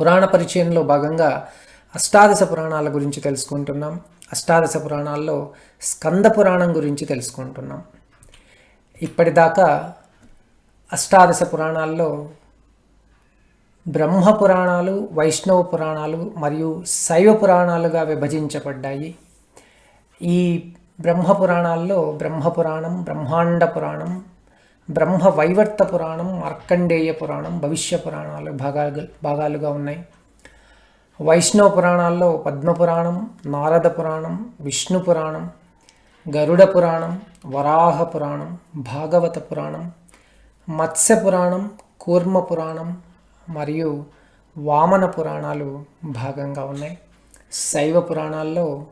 పురాణ పరిచయంలో భాగంగా అష్టాదశ పురాణాల గురించి తెలుసుకుంటున్నాం. అష్టాదశ పురాణాల్లో స్కంద పురాణం గురించి తెలుసుకుంటున్నాం. ఇప్పటిదాకా అష్టాదశ పురాణాల్లో బ్రహ్మ పురాణాలు వైష్ణవ పురాణాలు మరియు శైవ పురాణాలుగా విభజించబడ్డాయి. ఈ బ్రహ్మ పురాణాల్లో బ్రహ్మ పురాణం బ్రహ్మాండ పురాణం బ్రహ్మ వైవర్త పురాణం మార్కండేయ పురాణం భవిష్య పురాణాలు భాగాలు భాగాలుగా ఉన్నాయి. వైష్ణవ పురాణాల్లో పద్మ పురాణం నారద పురాణం విష్ణు పురాణం గరుడ పురాణం వరాహ పురాణం భాగవత పురాణం మత్స్య పురాణం కూర్మ పురాణం మరియు వామన పురాణాలు భాగంగా ఉన్నాయి. శైవ పురాణాల్లో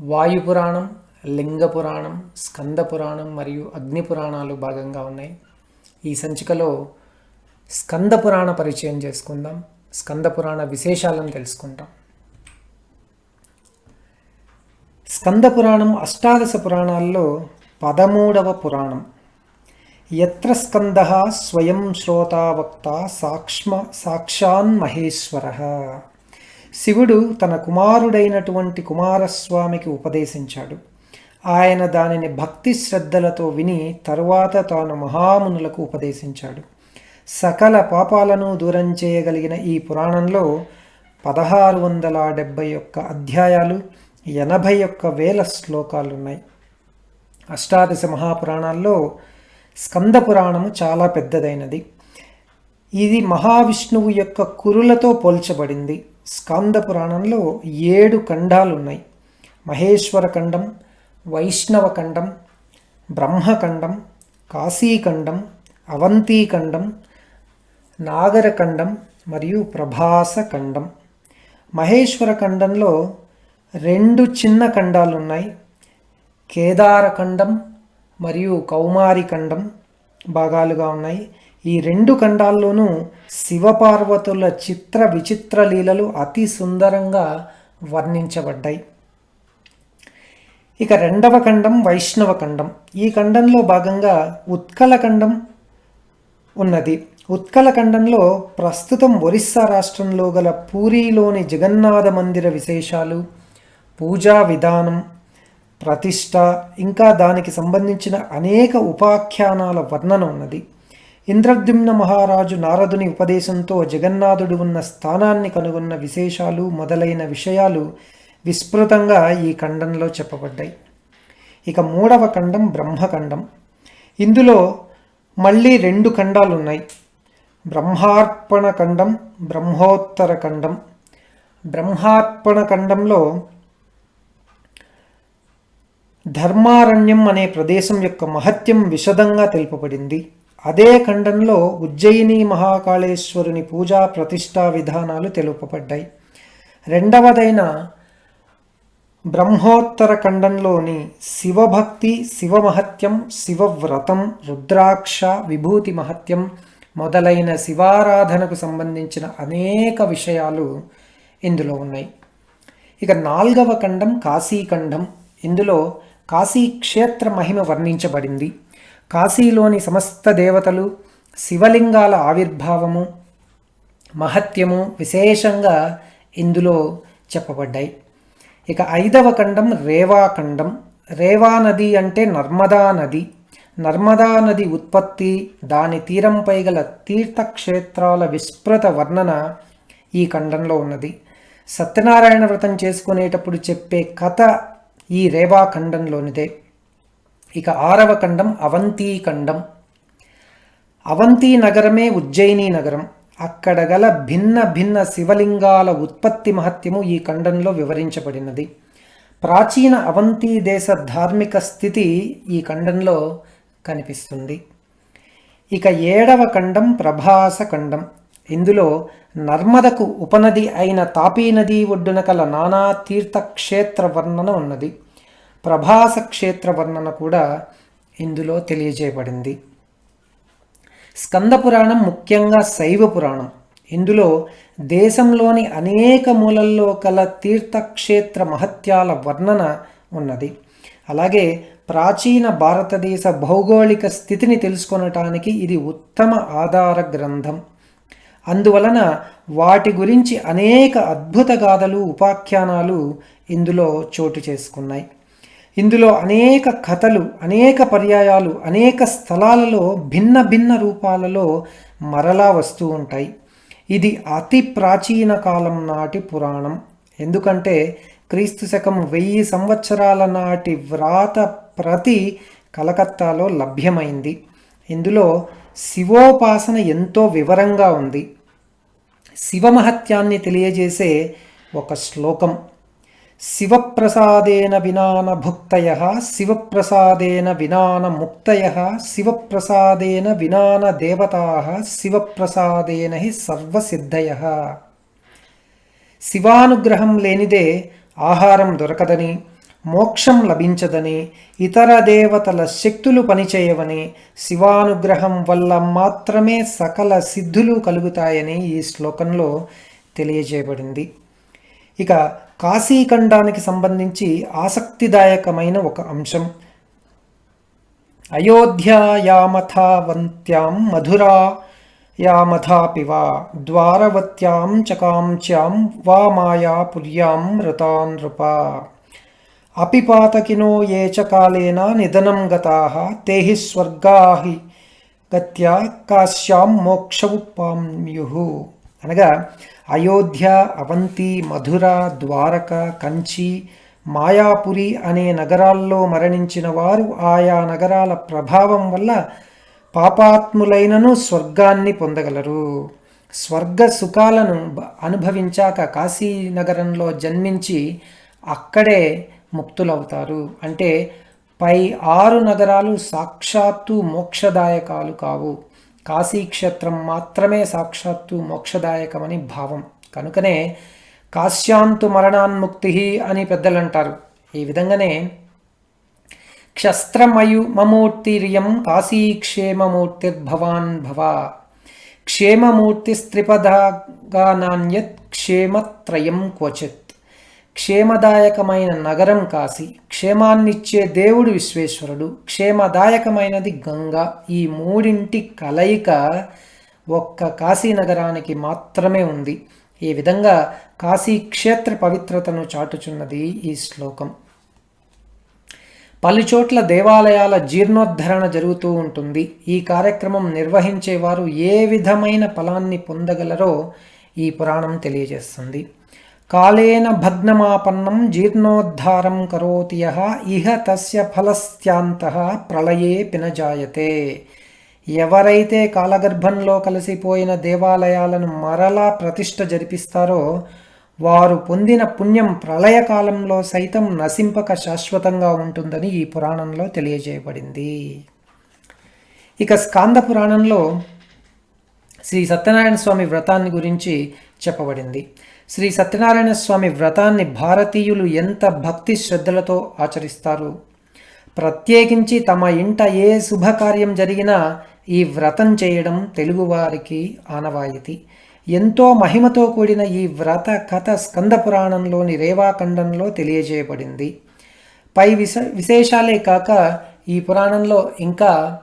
వాయు పురాణం లింగ పురాణం స్కంద పురాణం మరియు అగ్ని పురాణాలు భాగంగా ఉన్నాయి. ఈ సంచికలో స్కంద పురాణ పరిచయం చేసుకుందాం. స్కంద పురాణ విశేషాలను తెలుసుకుంటాం. స్కంద పురాణం అష్టాదశ పురాణాల్లో పదమూడవ పురాణం. ఎత్ర స్కంద స్వయం శ్రోతావక్త సాక్ష్మ సాక్షాన్ మహేశ్వర. శివుడు తన కుమారుడైనటువంటి కుమారస్వామికి ఉపదేశించాడు. ఆయన దానిని భక్తి శ్రద్ధలతో విని తరువాత తాను మహామునులకు ఉపదేశించాడు. సకల పాపాలను దూరం చేయగలిగిన ఈ పురాణంలో పదహారు వందల డెబ్భై ఒక్క అధ్యాయాలు ఎనభై ఒక్క వేల శ్లోకాలు ఉన్నాయి అష్టాదశ మహాపురాణాల్లో స్కంద పురాణము చాలా పెద్దదైనది. ఇది మహావిష్ణువు యొక్క కురులతో పోల్చబడింది. స్కంద పురాణంలో ఏడు ఖండాలు ఉన్నాయి మహేశ్వర ఖండం వైష్ణవ ఖండం బ్రహ్మఖండం కాశీఖండం అవంతీఖండం నాగరఖండం మరియు ప్రభాస ఖండం మహేశ్వర ఖండంలో రెండు చిన్న ఖండాలు ఉన్నాయి కేదారఖండం మరియు కౌమారి ఖండం భాగాలుగా ఉన్నాయి. ఈ రెండు ఖండాల్లోనూ శివపార్వతుల చిత్ర విచిత్ర లీలలు అతి సుందరంగా వర్ణించబడ్డాయి. ఇక రెండవ ఖండం వైష్ణవ ఖండం. ఈ ఖండంలో భాగంగా ఉత్కల ఖండం ఉన్నది. ఉత్కల ఖండంలో ప్రస్తుతం ఒరిస్సా రాష్ట్రంలో గల పూరీలోని జగన్నాథ మందిర విశేషాలు పూజా విధానం ప్రతిష్ట ఇంకా దానికి సంబంధించిన అనేక ఉపాఖ్యానాల వర్ణన ఉన్నది. ఇంద్రద్యుమ్న మహారాజు నారదుని ఉపదేశంతో జగన్నాథుడు ఉన్న స్థానాన్ని కనుగొన్న విశేషాలు మొదలైన విషయాలు విస్తృతంగా ఈ ఖండంలో చెప్పబడ్డాయి. ఇక మూడవ ఖండం బ్రహ్మఖండం. ఇందులో మళ్ళీ రెండు ఖండాలు ఉన్నాయి బ్రహ్మార్పణ ఖండం బ్రహ్మోత్తర ఖండం. బ్రహ్మార్పణ ఖండంలో ధర్మారణ్యం అనే ప్రదేశం యొక్క మహత్యం విశదంగా తెలుపబడింది. అదే ఖండంలో ఉజ్జయిని మహాకాళేశ్వరుని పూజా ప్రతిష్టా విధానాలు తెలుపబడ్డాయి. రెండవదైన బ్రహ్మోత్తర ఖండంలోని శివభక్తి శివమహత్యం శివవ్రతం రుద్రాక్ష విభూతి మహత్యం మొదలైన శివారాధనకు సంబంధించిన అనేక విషయాలు ఇందులో ఉన్నాయి. ఇక నాల్గవ ఖండం కాశీఖండం. ఇందులో కాశీ క్షేత్ర మహిమ వర్ణించబడింది. కాశీలోని సమస్త దేవతలు శివలింగాల ఆవిర్భావము మహత్యము విశేషంగా ఇందులో చెప్పబడ్డాయి. ఇక ఐదవ ఖండం రేవా ఖండం. రేవా నది అంటే నర్మదా నది. నర్మదా నది ఉత్పత్తి దాని తీరంపై గల తీర్థక్షేత్రాల విస్తృత వర్ణన ఈ ఖండంలో ఉన్నది. సత్యనారాయణ వ్రతం చేసుకునేటప్పుడు చెప్పే కథ ఈ రేవా ఖండంలోనిదే. ఇక ఆరవ ఖండం అవంతీ ఖండం. అవంతీ నగరమే ఉజ్జయిని నగరం. అక్కడ గల భిన్న భిన్న శివలింగాల ఉత్పత్తి మహత్యము ఈ ఖండంలో వివరించబడినది. ప్రాచీన అవంతీ దేశ ధార్మిక స్థితి ఈ ఖండంలో కనిపిస్తుంది. ఇక ఏడవ ఖండం ప్రభాస ఖండం. ఇందులో నర్మదకు ఉపనది అయిన తాపీ నది ఒడ్డున కల నానా తీర్థక్షేత్ర వర్ణన ఉన్నది. ప్రభాస క్షేత్ర వర్ణన కూడా ఇందులో తెలియజేయబడింది. స్కంద పురాణం ముఖ్యంగా శైవ పురాణం. ఇందులో దేశంలోని అనేక మూలల్లో కల తీర్థక్షేత్ర మహత్యాల వర్ణన ఉన్నది. అలాగే ప్రాచీన భారతదేశ భౌగోళిక స్థితిని తెలుసుకొనటానికి ఇది ఉత్తమ ఆధార గ్రంథం. అందువలన వాటి గురించి అనేక అద్భుత గాథలు ఉపాఖ్యానాలు ఇందులో చోటు చేసుకున్నాయి. ఇందులో అనేక కథలు అనేక పర్యాయాలు అనేక స్థలాలలో భిన్న భిన్న రూపాలలో మరలా వస్తూ ఉంటాయి. ఇది అతి ప్రాచీన కాలం నాటి పురాణం. ఎందుకంటే క్రీస్తు శకం వెయ్యి సంవత్సరాల నాటి వ్రాత ప్రతి కలకత్తాలో లభ్యమైంది. ఇందులో శివోపాసన ఎంతో వివరంగా ఉంది. శివమహత్యాన్ని తెలియజేసే ఒక శ్లోకం. శివప్రసాదేన వినాన భుక్తయ శివప్రసాదేన వినాన ముక్తయ శివప్రసాదేన వినాన దేవతా శివప్రసాదేన హి సర్వసిద్ధయ. శివానుగ్రహం లేనిదే ఆహారం దొరకదని మోక్షం లభించదని ఇతర దేవతల శక్తులు పనిచేయవని శివానుగ్రహం వల్ల మాత్రమే సకల సిద్ధులు కలుగుతాయని ఈ శ్లోకంలో తెలియజేయబడింది. ఇక కాశీఖండానికి సంబంధించి ఆసక్తిదాయకమైన ఒక అంశం. అయోధ్యాయామథావంత్యాం మధురా యామథాపి వా ద్వారవత్యాం చకాంచ్యాం వా మాయాపుర్యాం రతాన్ నృప అపిపాతకినో ఏ చ కాలేన నిధనం గతా తే హి స్వర్గాహి గత్యా కాశ్యాం మోక్షవుపామ్యు అనగా అయోధ్య అవంతి మధుర ద్వారక కంచి మాయాపురి అనే నగరాల్లో మరణించిన వారు ఆయా నగరాల ప్రభావం వల్ల పాపాత్ములైనను స్వర్గాన్ని పొందగలరు. స్వర్గ సుఖాలను అనుభవించాక కాశీనగరంలో జన్మించి అక్కడే ముక్తులవుతారు. అంటే పై ఆరు నగరాలు సాక్షాత్తు మోక్షదాయకాలు కావు. కాశీక్షేత్రం మాత్రమే సాక్షాత్తు మోక్షదాయకమని భావం. కనుకనే కాశ్యాంతు మరణాన్ముక్తి అని పెద్దలు అంటారు ఈ విధంగానే క్షస్త్రమయు మమూర్తిర్యం కాశీక్షేమమూర్తిర్భవాన్ భవ. క్షేమమూర్తిస్త్రిపదగా నాణ్యత్ క్షేమత్రయం క్వచిత్. క్షేమదాయకమైన నగరం కాశీ. క్షేమాన్నిచ్చే దేవుడు విశ్వేశ్వరుడు. క్షేమదాయకమైనది గంగా. ఈ మూడింటి కలయిక ఒక్క కాశీ నగరానికి మాత్రమే ఉంది. ఈ విధంగా కాశీ క్షేత్ర పవిత్రతను చాటుచున్నది ఈ శ్లోకం. పలుచోట్ల దేవాలయాల జీర్ణోద్ధరణ జరుగుతూ ఉంటుంది. ఈ కార్యక్రమం నిర్వహించేవారు ఏ విధమైన ఫలాన్ని పొందగలరో ఈ పురాణం తెలియజేస్తుంది. కాలేన భగ్నమాపన్నం జీర్ణోద్ధారం కరోతి యహ ఇహ తస్య ఫలస్యాంత ప్రళయే పినజాయతే ఎవరైతే కాలగర్భంలో కలిసిపోయిన దేవాలయాలను మరలా ప్రతిష్ట జరిపిస్తారో వారు పొందిన పుణ్యం ప్రళయకాలంలో సైతం నశింపక శాశ్వతంగా ఉంటుందని ఈ పురాణంలో తెలియజేయబడింది. ఇక స్కాంద పురాణంలో శ్రీ సత్యనారాయణ స్వామి వ్రతాన్ని గురించి చెప్పబడింది. శ్రీ సత్యనారాయణ స్వామి వ్రతాన్ని భారతీయులు ఎంత భక్తి శ్రద్ధలతో ఆచరిస్తారు? ప్రత్యేకించి తమ ఇంట ఏ శుభకార్యం జరిగినా ఈ వ్రతం చేయడం తెలుగువారికి ఆనవాయితీ. ఎంతో మహిమతో కూడిన ఈ వ్రత కథ స్కంద పురాణంలోని రేవాఖండంలో తెలియజేయబడింది. పై విశ విశేషాలే కాక ఈ పురాణంలో ఇంకా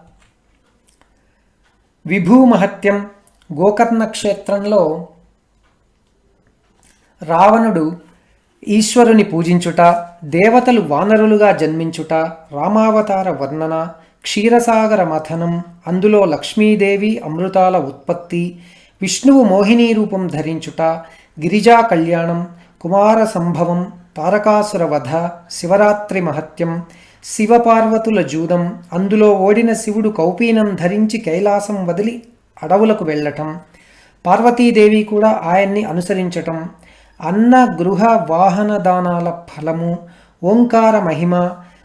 విభూ మహత్యం గోకర్ణ క్షేత్రంలో రావణుడు ఈశ్వరుని పూజించుట దేవతలు వానరులుగా జన్మించుట రామావతార వర్ణన క్షీరసాగర మథనం అందులో లక్ష్మీదేవి అమృతాల ఉత్పత్తి విష్ణువు మోహినీ రూపం ధరించుట గిరిజా కళ్యాణం కుమార సంభవం తారకాసుర వధ శివరాత్రి మహత్యం శివపార్వతుల జూదం అందులో ఓడిన శివుడు కౌపీనం ధరించి కైలాసం వదిలి అడవులకు వెళ్ళటం పార్వతీదేవి కూడా ఆయన్ని అనుసరించటం అన్న గృహ వాహన దానాల ఫలము ఓంకార మహిమ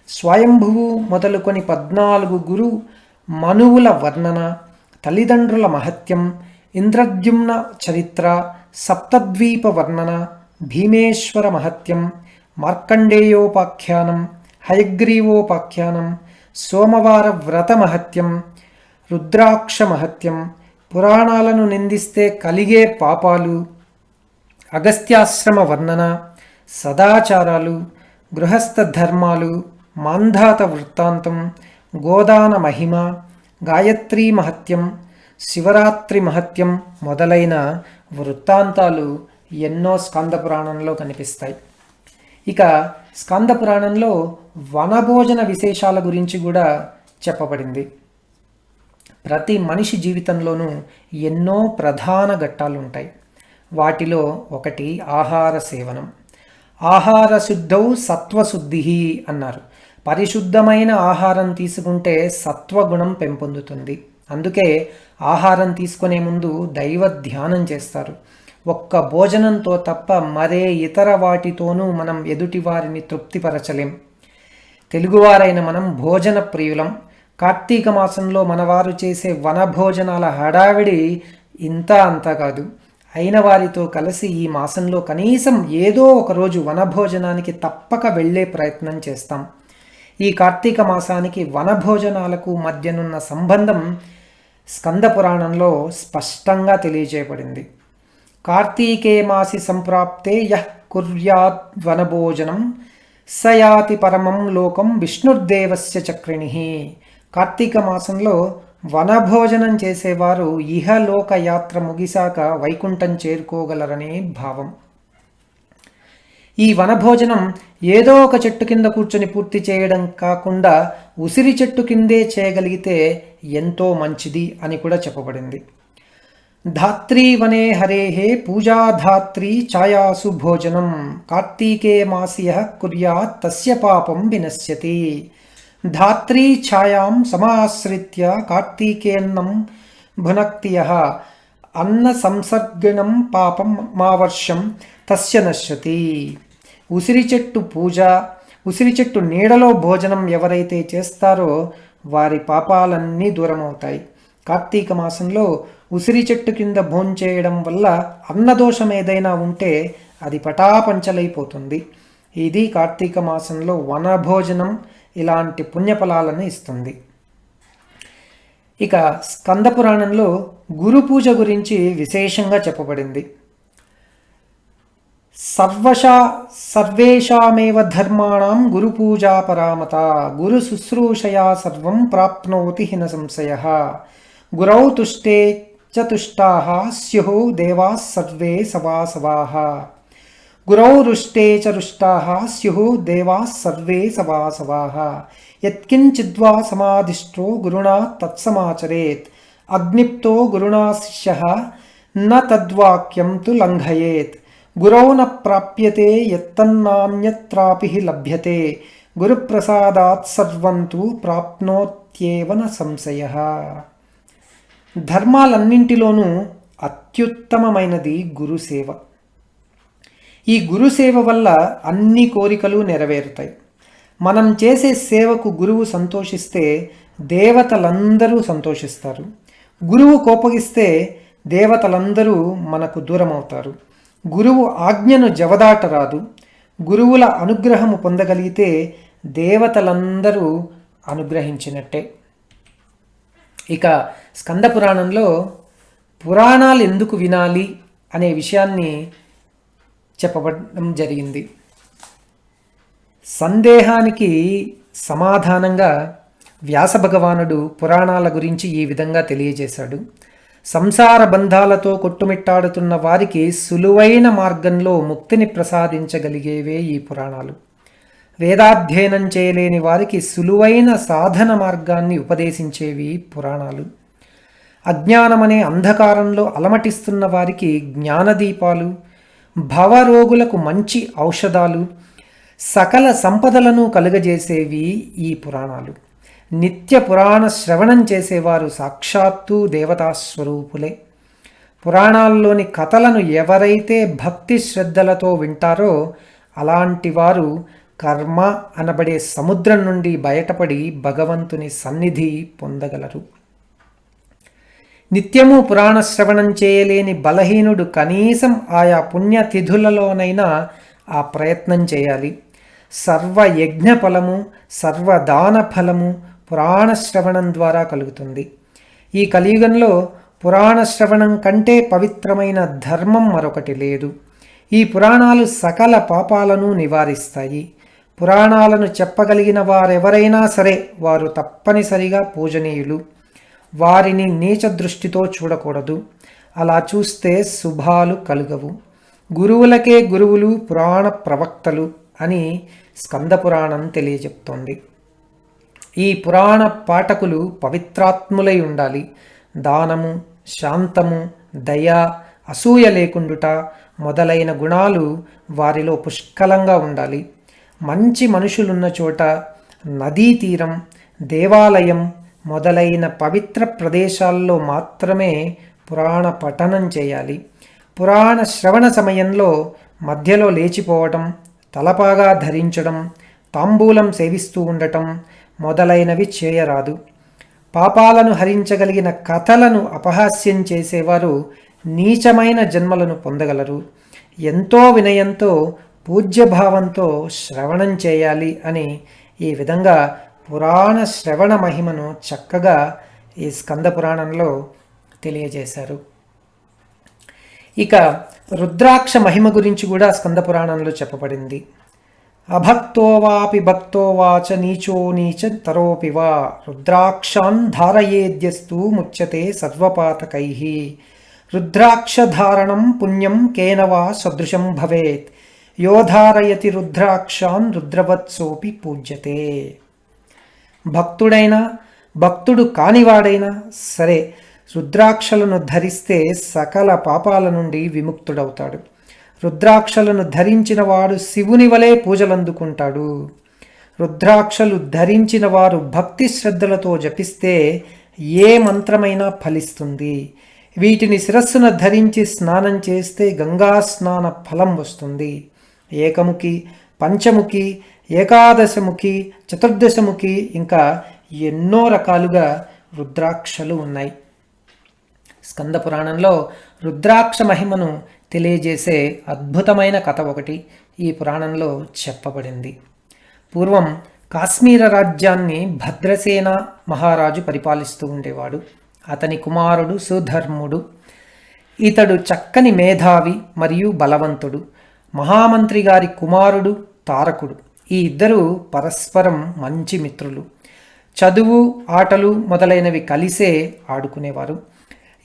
స్వయంభువు మొదలుకొని పద్నాలుగు గురు మనువుల వర్ణన తల్లిదండ్రుల మహత్యం ఇంద్రద్యుమ్న చరిత్ర సప్తద్వీప వర్ణన భీమేశ్వర మహత్యం మార్కండేయోపాఖ్యానం హయగ్రీవోపాఖ్యానం సోమవార వ్రత మహత్యం రుద్రాక్ష మహత్యం పురాణాలను నిందిస్తే కలిగే పాపాలు అగస్త్యాశ్రమ వర్ణన సదాచారాలు గృహస్థ ధర్మాలు మాంధాత వృత్తాంతం గోదాన మహిమ గాయత్రీ మహత్యం శివరాత్రి మహత్యం మొదలైన వృత్తాంతాలు ఎన్నో స్కంద పురాణంలో కనిపిస్తాయి. ఇక స్కంద పురాణంలో వనభోజన విశేషాల గురించి కూడా చెప్పబడింది. ప్రతి మనిషి జీవితంలోనూ ఎన్నో ప్రధాన ఘట్టాలు ఉంటాయి వాటిలో ఒకటి ఆహార సేవనం. ఆహార శుద్ధౌ సత్వశుద్ధి అన్నారు. పరిశుద్ధమైన ఆహారం తీసుకుంటే సత్వగుణం పెంపొందుతుంది. అందుకే ఆహారం తీసుకునే ముందు దైవ ధ్యానం చేస్తారు. ఒక్క భోజనంతో తప్ప మరే ఇతర వాటితోనూ మనం ఎదుటి వారిని తృప్తిపరచలేం. తెలుగువారైన మనం భోజన ప్రియులం. కార్తీక మాసంలో మనవారు చేసే వనభోజనాల హడావిడి ఇంత అంత కాదు. అయిన వారితో కలిసి ఈ మాసంలో కనీసం ఏదో ఒకరోజు వనభోజనానికి తప్పక వెళ్ళే ప్రయత్నం చేస్తాం. ఈ కార్తీక మాసానికి వనభోజనాలకు మధ్యనున్న సంబంధం స్కంద పురాణంలో స్పష్టంగా తెలియజేయబడింది. కార్తీకే మాసి సంప్రాప్తే యహ్ కుర్యాద్ వనభోజనం సయాతి పరమం లోకం విష్ణుర్దేవస్య చక్రిణి. కార్తీక మాసంలో వనభోజనం చేసేవారు ఇహలోక యాత్ర ముగిశాక వైకుంఠం చేరుకోగలరనే భావం. ఈ వనభోజనం ఏదో ఒక చెట్టు కింద కూర్చొని పూర్తి చేయడం కాకుండా ఉసిరి చెట్టు కిందే చేయగలిగితే ఎంతో మంచిది అని కూడా చెప్పబడింది. ధాత్రీ వనే హరేహే పూజాధాత్రీ ఛాయాసు భోజనం. కార్తీకే మాసియ కుర్యాత్ తస్య పాపం వినశ్యతి. ధాత్రీ ఛాయాం సమాశ్రిత్య కార్తీకేన్నం భునక్తియ. అన్న సంసర్గణం పాపం మావర్షం తస్య నశ్యతి. ఉసిరి చెట్టు పూజ ఉసిరి చెట్టు నీడలో భోజనం ఎవరైతే చేస్తారో వారి పాపాలన్నీ దూరమవుతాయి. కార్తీక మాసంలో ఉసిరి చెట్టు కింద భోంచేయడం వల్ల అన్నదోషం ఏదైనా ఉంటే అది పటాపంచలైపోతుంది. ఇది కార్తీక మాసంలో వనభోజనం ఇలాంటి పుణ్యఫలాలను ఇస్తుంది. ఇక స్కంద పురాణంలో గురు పూజ గురించి విశేషంగా చెప్పబడింది. సర్వశా సర్వేషామేవ ధర్మాణం గురు పూజా పరామత గురు శుశ్రూషయా సర్వం ప్రాప్నోతి హిన సంశయ గురౌ తుష్టే చతుష్టా తుష్టాః దేవా సర్వే సవాసవాహ గురౌ రుష్టే చ రుష్టాः స్యుః దేవాः సర్వే సవాసవాः. యత్కించిద్వా సమాధిష్టో గురుణా తత్సమాచరేత్ అగ్నిప్తో గురుణా శిష్యः న తద్వాక్యం తు లంఘయేత్. గురౌ న ప్రాప్యతే యత్తన్నాన్యత్రాపి లభ్యతే గురుప్రసాదాత్ సర్వం తు ప్రాప్నోత్యేవ న సంశయः. ధర్మాలన్నింటిలోనూ అత్యుత్తమమైనది గురుసేవ. ఈ గురుసేవ వల్ల అన్ని కోరికలు నెరవేరుతాయి. మనం చేసే సేవకు గురువు సంతోషిస్తే దేవతలందరూ సంతోషిస్తారు. గురువు కోపగిస్తే దేవతలందరూ మనకు దూరం అవుతారు గురువు ఆజ్ఞను జవదాటరాదు గురువుల అనుగ్రహము పొందగలిగితే దేవతలందరూ అనుగ్రహించినట్టే. ఇక స్కంద పురాణంలో పురాణాలు ఎందుకు వినాలి అనే విషయాన్ని చెప్పబడడం జరిగింది. సందేహానికి సమాధానంగా వ్యాస భగవానుడు పురాణాల గురించి ఈ విధంగా తెలియజేశాడు. సంసార బంధాలతో కొట్టుమిట్టాడుతున్న వారికి సులువైన మార్గంలో ముక్తిని ప్రసాదించగలిగేవే ఈ పురాణాలు. వేదాధ్యయనం చేయలేని వారికి సులువైన సాధన మార్గాన్ని ఉపదేశించేవి పురాణాలు. అజ్ఞానమనే అంధకారంలో అలమటిస్తున్న వారికి జ్ఞానదీపాలు భవరోగులకు మంచి ఔషధాలు సకల సంపదలను కలుగజేసేవి ఈ పురాణాలు. నిత్య పురాణ శ్రవణం చేసేవారు సాక్షాత్తు దేవతా స్వరూపులే పురాణాల్లోని కథలను ఎవరైతే భక్తి శ్రద్ధలతో వింటారో అలాంటి వారు కర్మ అనబడే సముద్రం నుండి బయటపడి భగవంతుని సన్నిధి పొందగలరు. నిత్యము పురాణ శ్రవణం చేయలేని బలహీనుడు కనీసం ఆయా పుణ్యతిథులలోనైనా ఆ ప్రయత్నం చేయాలి. సర్వ యజ్ఞ ఫలము సర్వదాన ఫలము పురాణ శ్రవణం ద్వారా కలుగుతుంది. ఈ కలియుగంలో పురాణ శ్రవణం కంటే పవిత్రమైన ధర్మం మరొకటి లేదు. ఈ పురాణాలు సకల పాపాలను నివారిస్తాయి. పురాణాలను చెప్పగలిగిన వారెవరైనా సరే వారు తప్పనిసరిగా పూజనీయులు. వారిని నీచ దృష్టితో చూడకూడదు. అలా చూస్తే శుభాలు కలుగవు. గురువులకే గురువులు పురాణ ప్రవక్తలు అని స్కంద పురాణం తెలియజెప్తోంది. ఈ పురాణ పాఠకులు పవిత్రాత్ములై ఉండాలి. దానము శాంతము దయ అసూయ లేకుండుట మొదలైన గుణాలు వారిలో పుష్కలంగా ఉండాలి. మంచి మనుషులున్న చోట నదీ తీరం దేవాలయం మొదలైన పవిత్ర ప్రదేశాల్లో మాత్రమే పురాణ పఠనం చేయాలి. పురాణ శ్రవణ సమయంలో మధ్యలో లేచిపోవటం తలపాగా ధరించడం తాంబూలం సేవిస్తూ ఉండటం మొదలైనవి చేయరాదు. పాపాలను హరించగలిగిన కథలను అపహాస్యం చేసేవారు నీచమైన జన్మలను పొందగలరు. ఎంతో వినయంతో పూజ్యభావంతో శ్రవణం చేయాలి అని ఈ విధంగా పురాణ శ్రవణ మహిమను చక్కగా ఈ స్కంద పురాణంలో తెలియజేశారు. ఇక రుద్రాక్ష మహిమ గురించి కూడా స్కంద పురాణంలో చెప్పబడింది. అభక్తో వాపి నీచో నీచ తరోపి వా రుద్రాక్షాన్ ధారయేద్యస్తు ముచ్యతే సర్వపాతకై. రుద్రాక్షధారణం పుణ్యం కేన వా సదృశం భవేత్. యోధారయతి రుద్రాక్షాన్ రుద్రవత్సోపి పూజ్యతే. భక్తుడైనా భక్తుడు కానివాడైనా సరే రుద్రాక్షలను ధరిస్తే సకల పాపాల నుండి విముక్తుడవుతాడు. రుద్రాక్షలను ధరించిన వాడు శివుని వలె పూజలందుకుంటాడు. రుద్రాక్షలు ధరించిన వారు భక్తి శ్రద్ధలతో జపిస్తే ఏ మంత్రమైనా ఫలిస్తుంది. వీటిని శిరస్సున ధరించి స్నానం చేస్తే గంగా స్నాన ఫలం వస్తుంది. ఏకముఖి పంచముఖి ఏకాదశముఖి చతుర్దశముఖి ఇంకా ఎన్నో రకాలుగా రుద్రాక్షలు ఉన్నాయి. స్కంద పురాణంలో రుద్రాక్ష మహిమను తెలియజేసే అద్భుతమైన కథ ఒకటి ఈ పురాణంలో చెప్పబడింది. పూర్వం కాశ్మీర రాజ్యాన్ని భద్రసేన మహారాజు పరిపాలిస్తూ ఉండేవాడు. అతని కుమారుడు సుధర్ముడు. ఇతడు చక్కని మేధావి మరియు బలవంతుడు. మహామంత్రి గారి కుమారుడు తారకుడు. ఈ ఇద్దరు పరస్పరం మంచి మిత్రులు. చదువు ఆటలు మొదలైనవి కలిసే ఆడుకునేవారు.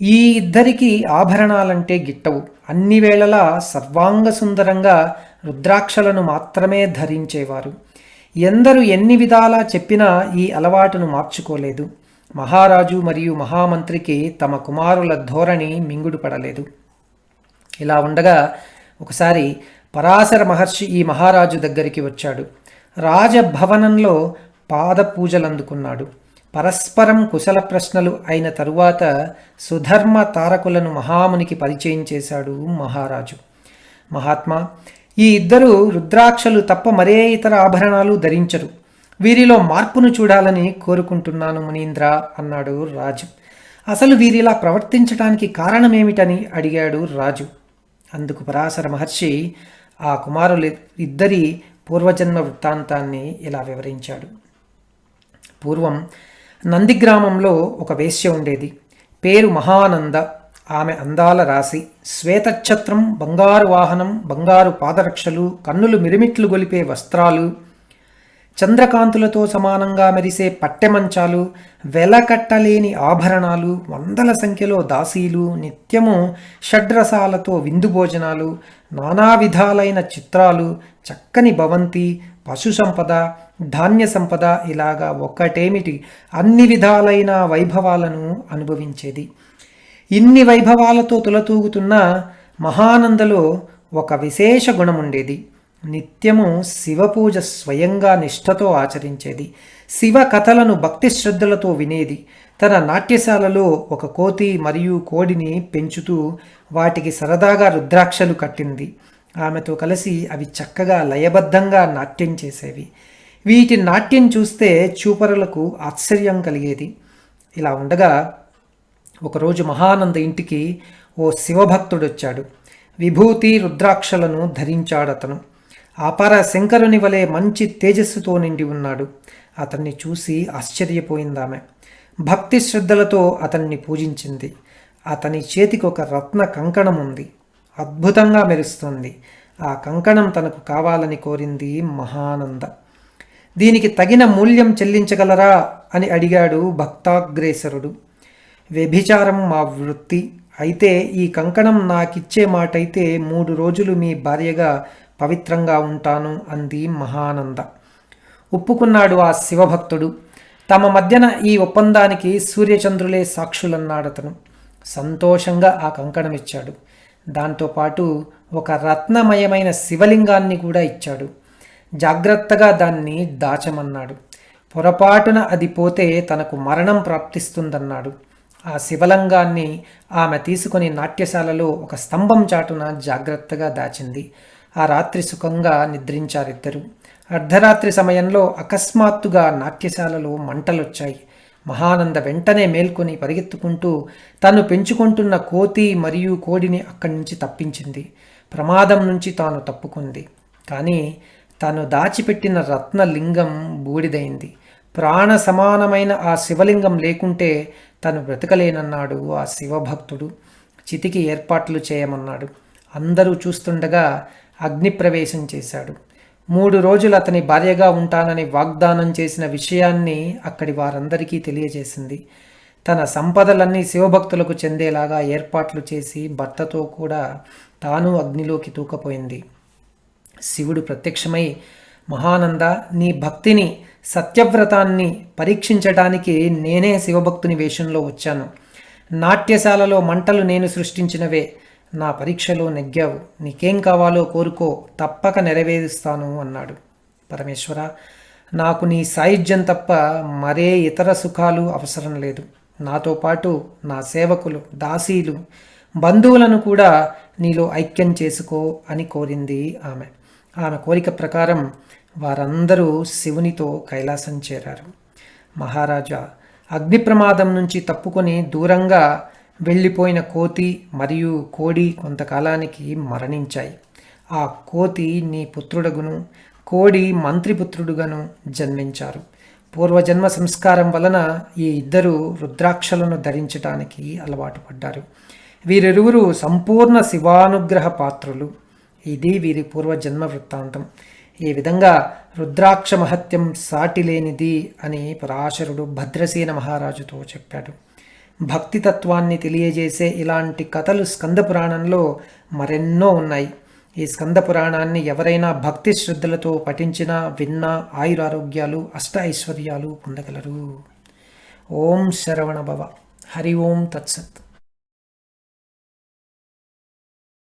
ఈ ఇద్దరికి ఆభరణాలంటే గిట్టవు. అన్ని వేళలా సర్వాంగ సుందరంగా రుద్రాక్షలను మాత్రమే ధరించేవారు. ఎందరు ఎన్ని విధాలా చెప్పినా ఈ అలవాటును మార్చుకోలేదు. మహారాజు మరియు మహామంత్రికి తమ కుమారుల ధోరణి మింగుడు పడలేదు ఇలా ఉండగా ఒకసారి పరాశర మహర్షి ఈ మహారాజు దగ్గరికి వచ్చాడు. రాజభవనంలో పాద పూజలు పరస్పరం కుశల ప్రశ్నలు అయిన తరువాత సుధర్మ తారకులను మహామునికి పరిచయం చేశాడు మహారాజు. మహాత్మా ఈ ఇద్దరు రుద్రాక్షలు తప్ప మరే ఇతర ఆభరణాలు ధరించరు. వీరిలో మార్పును చూడాలని కోరుకుంటున్నాను మునీంద్ర అన్నాడు రాజు. అసలు వీరిలా ప్రవర్తించడానికి కారణమేమిటని అడిగాడు రాజు. అందుకు పరాశర మహర్షి ఆ కుమారులు ఇద్దరి పూర్వజన్మ వృత్తాంతాన్ని ఇలా వివరించాడు. పూర్వం నందిగ్రామంలో ఒక వేశ్య ఉండేది. పేరు మహానంద. ఆమె అందాల రాశి. శ్వేతఛత్రం బంగారు వాహనం బంగారు పాదరక్షలు కన్నులు మిరిమిట్లు గొలిపే వస్త్రాలు చంద్రకాంతులతో సమానంగా మెరిసే పట్టెమంచాలు వెలకట్టలేని ఆభరణాలు వందల సంఖ్యలో దాసీలు నిత్యము షడ్రసాలతో విందు భోజనాలు నానా విధాలైన చిత్రాలు చక్కని భవంతి పశు సంపద ధాన్య సంపద ఇలాగా ఒక్కటేమిటి? అన్ని విధాలైన వైభవాలను అనుభవించేది. ఇన్ని వైభవాలతో తులతూగుతున్న మహానందలో ఒక విశేష గుణం ఉండేది నిత్యము శివపూజ స్వయంగా నిష్ఠతో ఆచరించేది. శివ కథలను భక్తి శ్రద్ధలతో వినేది. తన నాట్యశాలలో ఒక కోతి మరియు కోడిని పెంచుతూ వాటికి సరదాగా రుద్రాక్షలు కట్టింది. ఆమెతో కలిసి అవి చక్కగా లయబద్ధంగా నాట్యం చేసేవి. వీటి నాట్యం చూస్తే చూపరులకు ఆశ్చర్యం కలిగేది. ఇలా ఉండగా ఒకరోజు మహానంద ఇంటికి ఓ శివభక్తుడొచ్చాడు. విభూతి రుద్రాక్షలను ధరించాడతను. అపర శంకరుని వలె మంచి తేజస్సుతో నిండి ఉన్నాడు. అతన్ని చూసి ఆశ్చర్యపోయిందామె. భక్తి శ్రద్ధలతో అతన్ని పూజించింది. అతని చేతికి ఒక రత్న కంకణం ఉంది అద్భుతంగా మెరుస్తుంది. ఆ కంకణం తనకు కావాలని కోరింది మహానంద. దీనికి తగిన మూల్యం చెల్లించగలరా? అని అడిగాడు భక్తాగ్రేసరుడు. వ్యభిచారం మా వృత్తి. అయితే ఈ కంకణం నాకిచ్చే మాటైతే మూడు రోజులు మీ భార్యగా పవిత్రంగా ఉంటాను అంది మహానంద. ఒప్పుకున్నాడు ఆ శివభక్తుడు. తమ మధ్యన ఈ ఒప్పందానికి సూర్యచంద్రులే సాక్షులన్నాడతను సంతోషంగా ఆ కంకణం ఇచ్చాడు దాంతోపాటు ఒక రత్నమయమైన శివలింగాన్ని కూడా ఇచ్చాడు. జాగ్రత్తగా దాన్ని దాచమన్నాడు. పొరపాటున అది పోతే తనకు మరణం ప్రాప్తిస్తుందన్నాడు. ఆ శివలింగాన్ని ఆమె తీసుకుని నాట్యశాలలో ఒక స్తంభం చాటున జాగ్రత్తగా దాచింది. ఆ రాత్రి సుఖంగా నిద్రించారిద్దరు. అర్ధరాత్రి సమయంలో అకస్మాత్తుగా నాట్యశాలలో మంటలొచ్చాయి. మహానంద వెంటనే మేల్కొని పరిగెత్తుకుంటూ తను పెంచుకుంటున్న కోతి మరియు కోడిని అక్కడి నుంచి తప్పించింది. ప్రమాదం నుంచి తాను తప్పుకుంది. కానీ తాను దాచిపెట్టిన రత్నలింగం బూడిదైంది. ప్రాణ సమానమైన ఆ శివలింగం లేకుంటే తను బ్రతకలేనన్నాడు ఆ శివభక్తుడు. చితికి ఏర్పాట్లు చేయమన్నాడు. అందరూ చూస్తుండగా అగ్నిప్రవేశం చేశాడు. మూడు రోజులు అతని భార్యగా ఉంటానని వాగ్దానం చేసిన విషయాన్ని అక్కడి వారందరికీ తెలియజేసింది. తన సంపదలన్నీ శివభక్తులకు చెందేలాగా ఏర్పాట్లు చేసి భర్తతో కూడా తాను అగ్నిలోకి తూకపోయింది. శివుడు ప్రత్యక్షమై మహానంద నీ భక్తిని సత్యవ్రతాన్ని పరీక్షించటానికి నేనే శివభక్తుని వేషంలో వచ్చాను. నాట్యశాలలో మంటలు నేను సృష్టించినవే. నా పరీక్షలో నెగ్గావు. నీకేం కావాలో కోరుకో తప్పక నెరవేరుస్తాను అన్నాడు. పరమేశ్వర నాకు నీ సాయుధ్యం తప్ప మరే ఇతర సుఖాలు అవసరం లేదు. నాతో పాటు నా సేవకులు దాసీలు బంధువులను కూడా నీలో ఐక్యం చేసుకో అని కోరింది ఆమె. ఆమె కోరిక ప్రకారం వారందరూ శివునితో కైలాసం చేరారు. మహారాజా అగ్ని ప్రమాదం నుంచి తప్పుకొని దూరంగా వెళ్ళిపోయిన కోతి మరియు కోడి కొంతకాలానికి మరణించాయి. ఆ కోతి నీ పుత్రుడగును కోడి మంత్రిపుత్రుడుగాను జన్మించారు. పూర్వజన్మ సంస్కారం వలన ఈ ఇద్దరు రుద్రాక్షలను ధరించటానికి అలవాటు పడ్డారు. వీరిరువురు సంపూర్ణ శివానుగ్రహ పాత్రులు. ఇది వీరి పూర్వజన్మ వృత్తాంతం. ఈ విధంగా రుద్రాక్ష మహత్యం సాటి లేనిది అని పరాశరుడు భద్రసేన మహారాజుతో చెప్పాడు. భక్తి తత్వాన్ని తెలియజేసే ఇలాంటి కథలు స్కంద పురాణంలో మరెన్నో ఉన్నాయి. ఈ స్కంద పురాణాన్ని ఎవరైనా భక్తి శ్రద్ధలతో పఠించినా విన్నా ఆయురారోగ్యాలు అష్ట ఐశ్వర్యాలు పొందగలరు. ఓం శరవణ భవ. హరి ఓం తత్సత్.